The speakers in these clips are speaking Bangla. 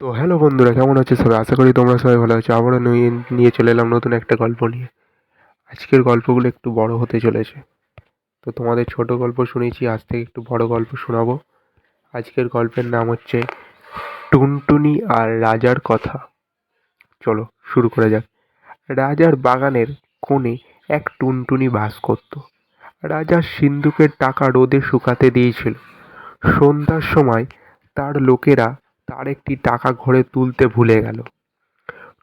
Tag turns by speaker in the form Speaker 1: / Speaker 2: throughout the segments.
Speaker 1: তো হ্যালো বন্ধুরা, কেমন আছো সবাই? আশা করি তোমরা সবাই ভালো আছো। আবারও নিয়ে নিয়ে চলে এলাম নতুন একটা গল্প নিয়ে। আজকের গল্পগুলো একটু বড় হতে চলেছে। তো তোমাদের ছোট গল্প শুনেছি, আজ থেকে একটু বড় গল্প শোনাবো। আজকের গল্পের নাম হচ্ছে, টুনটুনি আর রাজার কথা। চলো, শুরু করা যাক। রাজার বাগানের কোণে এক টুনটুনি বাস করত। রাজার সিন্ধুকের টাকা রোদে শুকাতে দিয়েছিল। সন্ধ্যার সময় তার লোকেরা তার একটি টাকা ঘরে তুলতে ভুলে গেল।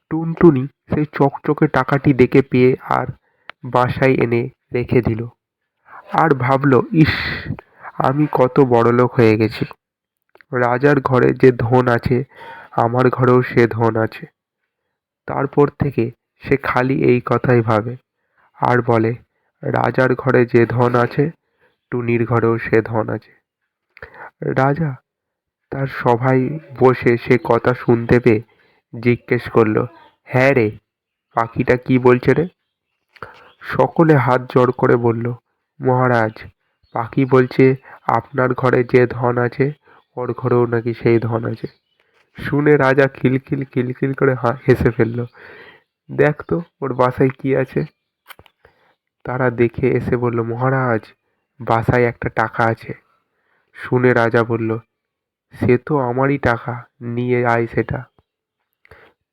Speaker 1: টুনটুনি সেই চকচকে টাকাটি দেখে পেয়ে আর বাসায় এনে রেখে দিল। আর ভাবলো, ইস, আমি কত বড়লোক হয়ে গেছি। রাজার ঘরে যে ধন আছে, আমার ঘরেও সে ধন আছে। তারপর থেকে সে খালি এই কথাই ভাবে। আর বলে, রাজার ঘরে যে ধন আছে, টুনির ঘরেও সে ধন আছে। রাজা তার সবাই বসে সে কথা শুনতে পেয়ে জিজ্ঞেস করল হ্যাঁ রে, পাখিটা কি বলছে রে? সকলে হাত জোড় করে বলল, মহারাজ, পাখি বলছে আপনার ঘরে যে ধন আছে, ওর ঘরেও নাকি সেই ধন আছে। শুনে রাজা খিলখিল খিলখিল করে হেসে ফেলল, দেখ তো, ওর বাসায় কি আছে? তারা দেখে এসে বলল, মহারাজ, বাসায় একটা টাকা আছে। শুনে রাজা বলল সে তো আমারই টাকা, নিয়ে আয় সেটা।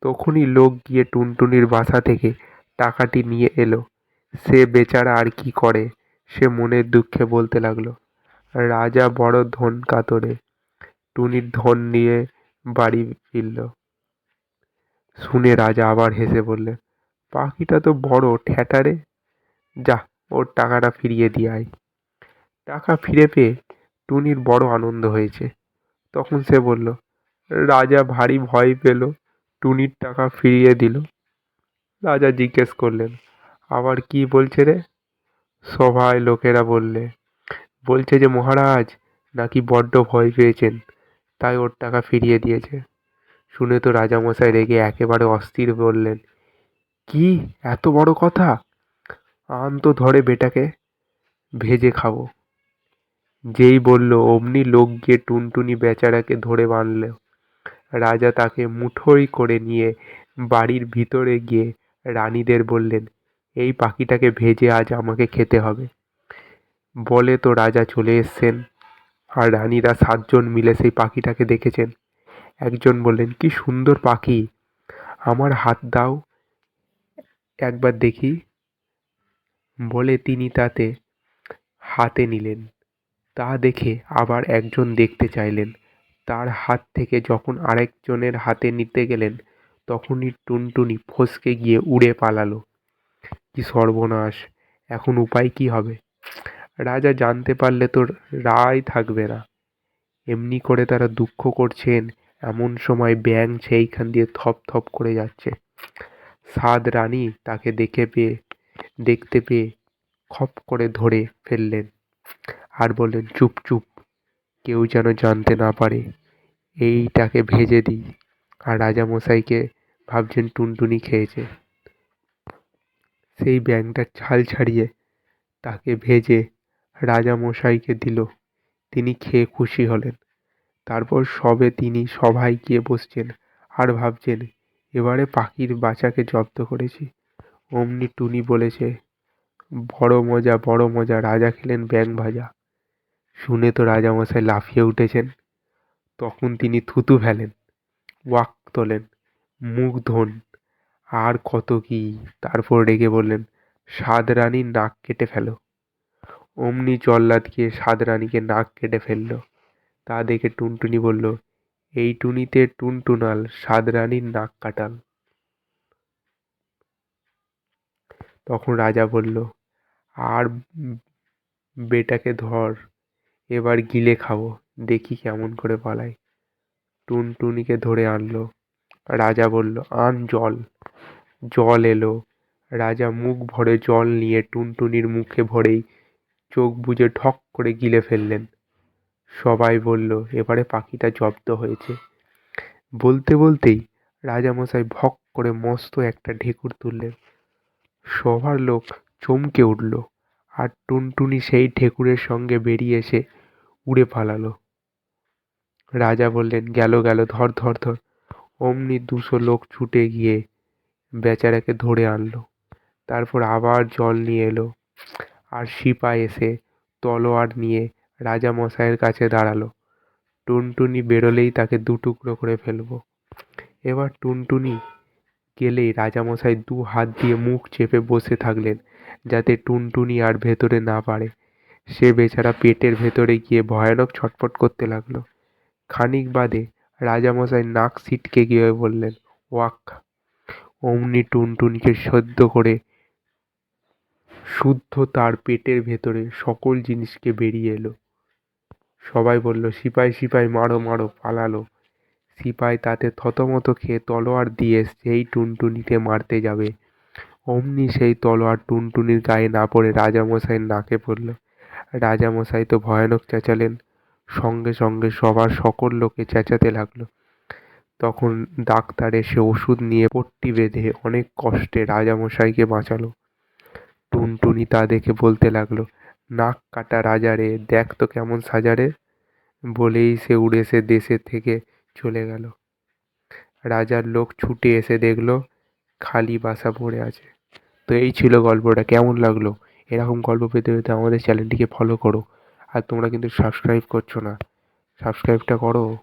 Speaker 1: তখনই লোক গিয়ে টুনটুনির বাসা থেকে টাকাটি নিয়ে এলো। সে বেচারা আর কি করে, সে মনের দুঃখে বলতে লাগল, রাজা বড় ধন কাতরে, টুনির ধন নিয়ে বাড়ি ফিরল। শুনে রাজা আবার হেসে বললেন পাখিটা তো বড় ঠ্যাটারে যা, ওর টাকাটা ফিরিয়ে দিয়ে আয়। টাকা ফিরে পেয়ে টুনির বড় আনন্দ হয়েছে। তখন সে বলল, রাজা ভারী ভয় পেল, টুনির টাকা ফিরিয়ে দিল। রাজা জিজ্ঞেস করলেন, আবার কি বলছে রে? সভায় লোকেরা বললে, বলছে যে মহারাজ নাকি বড্ড ভয় পেয়েছেন, তাই ওর টাকা ফিরিয়ে দিয়েছে। শুনে তো রাজামশাই রেগে একেবারে অস্থির বললেন, কি? এত বড় কথা? আন তো ধরে বেটাকে, ভেজে খাব। যেই বলল, অমনি লোক গিয়ে টুনটুনি বেচারাকে ধরে বাঁধল। রাজা তাকে মুঠোই করে নিয়ে বাড়ির ভিতরে গিয়ে রানীদের বললেন, এই পাখিটাকে ভেজে আজ আমাকে খেতে হবে। বলে তো রাজা চলে এসছেন, আর রানীরা সাতজন মিলে সেই পাখিটাকে দেখেছেন। একজন বললেন, কি সুন্দর পাখি, আমার হাত দাও, একবার দেখি। বলে তিনি তাতে হাতে নিলেন। তা দেখে আবার একজন দেখতে চাইলেন। তার হাত থেকে যখন আরেকজনের হাতে নিতে গেলেন, তখনই টুনটুনি ফসকে গিয়ে উড়ে পালালো। কি সর্বনাশ, এখন উপায় কি হবে? রাজা জানতে পারলে তো রায় থাকবে না। এমনি করে তারা দুঃখ করছেন, এমন সময় ব্যাঙ সেইখান দিয়ে থপ থপ করে যাচ্ছে। সাদ রানী তাকে দেখে পেয়ে, দেখতে পেয়ে খপ করে ধরে ফেললেন। আর বললেন, চুপ চুপ। কেউ যেন জানতে না পারে। এইটাকে ভেজে দিই। আর রাজামশাইকে ভাবছেন টুনটুনি খেয়েছে। সেই ব্যাঙটার ছাল ছাড়িয়ে তাকে ভেজে রাজামশাইকে দিল। তিনি খেয়ে খুশি হলেন। তারপর সবে তিনি সভায় গিয়ে বসছেন আর ভাবছেন, এবারে পাখির বাচ্চাকে জব্দ করেছি। অমনি টুনি বলেছে, বড় মজা বড় মজা, রাজা খেলেন ব্যাঙ ভাজা। শুনে তো রাজামশাই লাফিয়ে উঠেছেন। তখন তিনি থুতু ফেলেন, ওয়াক তোলেন, মুখ ধোন, আর কত কি, তারপর রেগে বললেন সাত রানীর নাক কেটে ফেলো। অমনি জল্লাদ গিয়ে সাত রানীকে নাক কেটে ফেলল। তা দেখে টুনটুনি বলল, এই টুনিতে টুনটুনাল সাত রানীর নাক কাটাল। তখন রাজা বলল, আর বেটাকে ধর এবার গিলে খাব, দেখি কেমন করে পালায় টুনটুনিকে ধরে আনলো। রাজা বলল, আন জল। জল এলো। রাজা মুখ ভরে জল নিয়ে টুনটুনির মুখে ভরেই চোখ বুজে ঠক করে গিলে ফেললেন। সবাই বলল, এবারে পাখিটা জব্দ হয়েছে। বলতে বলতেই রাজামশাই ভক করে মস্ত একটা ঢেকুর তুললেন। সবার লোক চমকে উঠল, আর টুনটুনি সেই ঠেকুরের সঙ্গে বেরিয়ে এসে উড়ে রাজা বললেন, গেল গেল, ধর ধর ধর। অমনি দুশো লোক ছুটে গিয়ে বেচারাকে ধরে আনলো। তারপর আবার জল নিয়ে এলো আর সিপাই এসে তলোয়ার নিয়ে রাজামশাইয়ের কাছে দাঁড়াল। টুনটুনি বেরোলেই তাকে দু টুকরো করে ফেলব। এবার টুনটুনি গেলেই রাজামশাই দু হাত দিয়ে মুখ চেপে বসে থাকলেন, যাতে টুনটুনি আর ভেতরে না পারে। সে বেচারা পেটের ভেতরে গিয়ে ভয়ানক ছটফট করতে লাগল। খানিক বাদে রাজামশাই নাক ছিটকে গিয়ে বললেন, ওয়াক। অমনি টুনটুনিকে সদ্য করে শুদ্ধ তার পেটের ভেতরে সকল জিনিসকে বেরিয়ে এলো। সবাই বলল, সিপাই সিপাই, মারো মারো, পালালো। সিপাই তাতে থতমত খেয়ে তলোয়ার দিয়ে সেই টুনটুনিকে মারতে যাবে। অমনি সেই তলোয়ার টুনটুনির গায়ে না পড়ে রাজামশাইয়ের নাকে পড়ল। রাজামশাই তো ভয়ানক চেঁচালেন। সঙ্গে সঙ্গে সবার সকল লোকে চেঁচাতে লাগল। তখন ডাক্তার এসে ওষুধ নিয়ে পট্টি বেঁধে অনেক কষ্টে রাজামশাইকে বাঁচালো। টুনটুনি তা দেখে বলতে লাগল, নাক কাটা রাজা রে, দেখ তো কেমন সাজারে বলেই সে উড়ে সে দেশে থেকে চলে গেল। রাজার লোক ছুটে এসে দেখল, খালি বাসা পড়ে আছে। তো এই ছিল গল্পটা, কেমন লাগল? এরকম গল্প পেতে পেতে আমাদের চ্যানেলটিকে ফলো করো। আর তোমরা কিন্তু সাবস্ক্রাইব করছ না। সাবস্ক্রাইবটা করো।